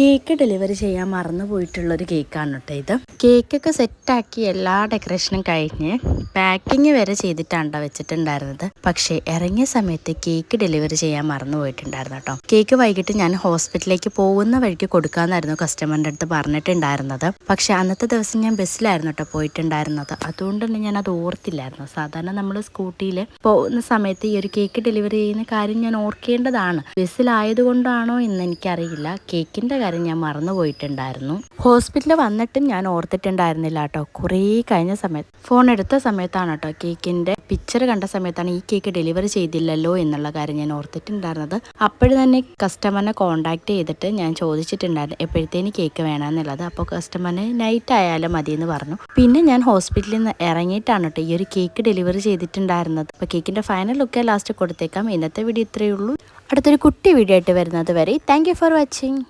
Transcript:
Cake delivery ചെയ്യാൻ മറന്നു പോയിട്ടുള്ളൊരു കേക്കാണ് കേട്ടോ ഇത്. കേക്കൊക്കെ സെറ്റാക്കി എല്ലാ ഡെക്കറേഷനും കഴിഞ്ഞ് പാക്കിങ് വരെ ചെയ്തിട്ടാണ് ട്ടോ വെച്ചിട്ടുണ്ടായിരുന്നത്. പക്ഷേ ഇറങ്ങിയ സമയത്ത് കേക്ക് ഡെലിവറി ചെയ്യാൻ മറന്നു പോയിട്ടുണ്ടായിരുന്നു കേട്ടോ. കേക്ക് വൈകിട്ട് ഞാൻ ഹോസ്പിറ്റലിലേക്ക് പോകുന്ന വഴിക്ക് കൊടുക്കാമെന്നായിരുന്നു കസ്റ്റമറിന്റെ അടുത്ത് പറഞ്ഞിട്ടുണ്ടായിരുന്നത്. പക്ഷേ അന്നത്തെ ദിവസം ഞാൻ ബസ്സിലായിരുന്നു കേട്ടോ പോയിട്ടുണ്ടായിരുന്നത്. അതുകൊണ്ട് തന്നെ ഞാൻ അത് ഓർത്തില്ലായിരുന്നു. സാധാരണ നമ്മൾ സ്കൂട്ടിയിൽ പോകുന്ന സമയത്ത് ഈ ഒരു കേക്ക് ഡെലിവറി ചെയ്യുന്ന കാര്യം ഞാൻ ഓർക്കേണ്ടതാണ്. ബസ്സിലായതുകൊണ്ടാണോ എന്ന് എനിക്കറിയില്ല. കേക്കിന്റെ കാര്യം ഞാൻ മറന്നു പോയിട്ടുണ്ടായിരുന്നു ഹോസ്പിറ്റലിൽ വന്നിട്ടും ഞാൻ ഓർത്തിട്ടുണ്ടായിരുന്നില്ല കേട്ടോ. കുറേ കഴിഞ്ഞ സമയത്ത്. ഫോൺ എടുത്ത സമയത്താണ് കേട്ടോ കേക്കിന്റെ പിക്ചർ കണ്ട സമയത്താണ് ഈ കേക്ക് ഡെലിവറി ചെയ്തില്ലല്ലോ എന്നുള്ള കാര്യം ഞാൻ ഓർത്തിട്ടുണ്ടായിരുന്നത്. അപ്പോഴും തന്നെ കസ്റ്റമറിനെ കോണ്ടാക്ട് ചെയ്തിട്ട് ഞാൻ ചോദിച്ചിട്ടുണ്ടായിരുന്നു എപ്പോഴത്തേന് കേക്ക് വേണമെന്നുള്ളത്. അപ്പോൾ കസ്റ്റമറിന് നൈറ്റ് ആയാലും മതി എന്ന് പറഞ്ഞു. പിന്നെ ഞാൻ ഹോസ്പിറ്റലിൽ നിന്ന് ഇറങ്ങിയിട്ടാണ് കേട്ടോ ഈ ഒരു കേക്ക് ഡെലിവറി ചെയ്തിട്ടുണ്ടായിരുന്നത്. അപ്പോൾ കേക്കിന്റെ ഫൈനൽ ലുക്ക് ലാസ്റ്റ് കൊടുത്തേക്കാം. ഇന്നത്തെ വീഡിയോ ഇത്രയേ ഉള്ളൂ. അടുത്തൊരു കുട്ടി വീഡിയോ ആയിട്ട് വരുന്നത് വരെ താങ്ക് ഫോർ വാച്ചിങ്